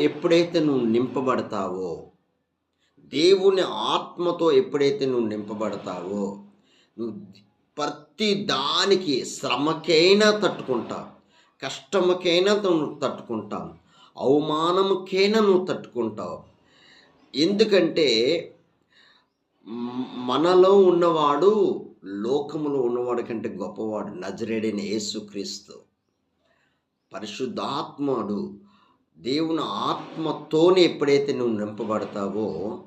ఎప్పుడైతే నువ్వు నింపబడతావో దేవుని ఆత్మతో ఎప్పుడైతే నువ్వు నింపబడతావో నువ్వు ప్రతి దానికి శ్రమకైనా తట్టుకుంటావు కష్టముకైనా నువ్వు తట్టుకుంటావు అవమానముకైనా నువ్వు తట్టుకుంటావు. ఎందుకంటే మనలో ఉన్నవాడు లోకములో ఉన్నవాడి కంటే గొప్పవాడు నజరేడైన యేసుక్రీస్తు. పరిశుద్ధాత్ముడు దేవుని ఆత్మతోనే ఎప్పుడైతే నువ్వు నింపబడతావో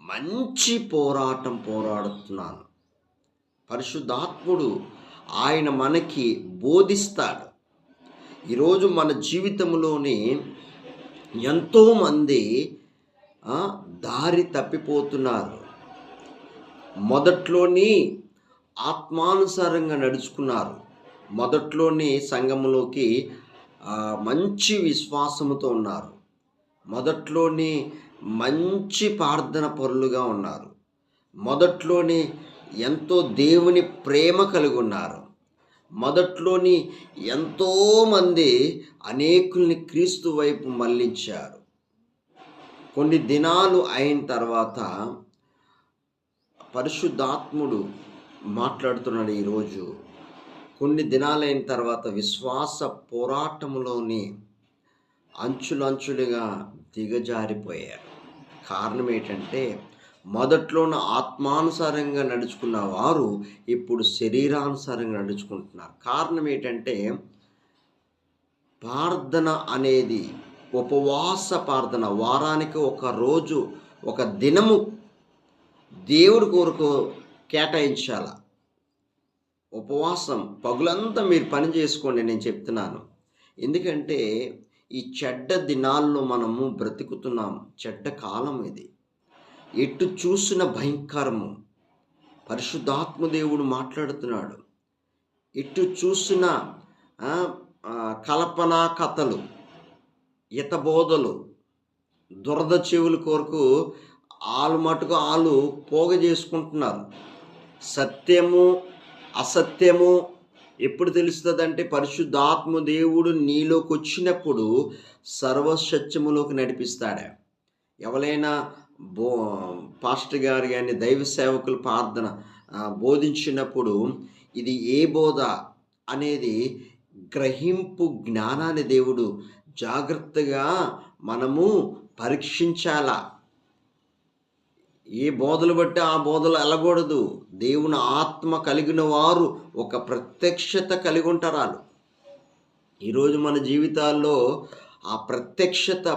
మంచి పోరాటం పోరాడుతున్నాను. పరిశుద్ధాత్ముడు ఆయన మనకి బోధిస్తాడు. ఈరోజు మన జీవితంలోని ఎంతోమంది దారి తప్పిపోతున్నారు. మొదట్లోని ఆత్మానుసారంగా నడుచుకున్నారు. మొదట్లోని సంఘములోకి మంచి విశ్వాసముతో ఉన్నారు. మొదట్లోనే మంచి ప్రార్థన పరులుగా ఉన్నారు. మొదట్లోని ఎంతో దేవుని ప్రేమ కలిగి ఉన్నారు. మొదట్లోని ఎంతోమంది అనేకుల్ని క్రీస్తు వైపు మళ్ళించారు. కొన్ని దినాలు అయిన తర్వాత పరిశుద్ధాత్ముడు మాట్లాడుతున్నాడు ఈరోజు. కొన్ని దినాలైన తర్వాత విశ్వాస పోరాటంలోని అంచులంచులుగా దిగజారిపోయారు. కారణం ఏంటంటే మొదట్లోన ఆత్మానుసారంగా నడుచుకున్న వారు ఇప్పుడు శరీరానుసారంగా నడుచుకుంటున్నారు. కారణం ఏంటంటే ప్రార్థన అనేది ఉపవాస ప్రార్థన. వారానికి ఒక రోజు ఒక దినము దేవుడి కొరకు కేటాయించాల. ఉపవాసం పగులంతా మీరు పని చేసుకోండి నేను చెప్తున్నాను. ఎందుకంటే ఈ చెడ్డ దినాల్లో మనము బ్రతుకుతున్నాం. చెడ్డ కాలం ఇది. ఎటు చూసిన భయంకరము. పరిశుద్ధాత్మ దేవుడు మాట్లాడుతున్నాడు. ఎటు చూసిన కల్పనా కథలు ఇతబోధలు దురద చెవుల కొరకు ఆలు మటుకు ఆలు పోగ చేసుకుంటున్నారు. సత్యము అసత్యము ఎప్పుడు తెలుస్తుందంటే పరిశుద్ధాత్మ దేవుడు నీలోకి వచ్చినప్పుడు సర్వసత్యములోకి నడిపిస్తాడు. ఎవరైనా బో పాస్టర్ గారు కానీ దైవ సేవకులు ప్రార్థన బోధించినప్పుడు ఇది ఏ బోధ అనేది గ్రహింపు జ్ఞానాన్ని దేవుడు జాగ్రత్తగా మనము పరీక్షించాలా? ఏ బోధలు బట్టి ఆ బోధలు వెళ్ళకూడదు దేవుని ఆత్మ కలిగిన వారు ఒక ప్రత్యక్షత కలిగి ఉంటారు వాళ్ళు. ఈరోజు మన జీవితాల్లో ఆ ప్రత్యక్షత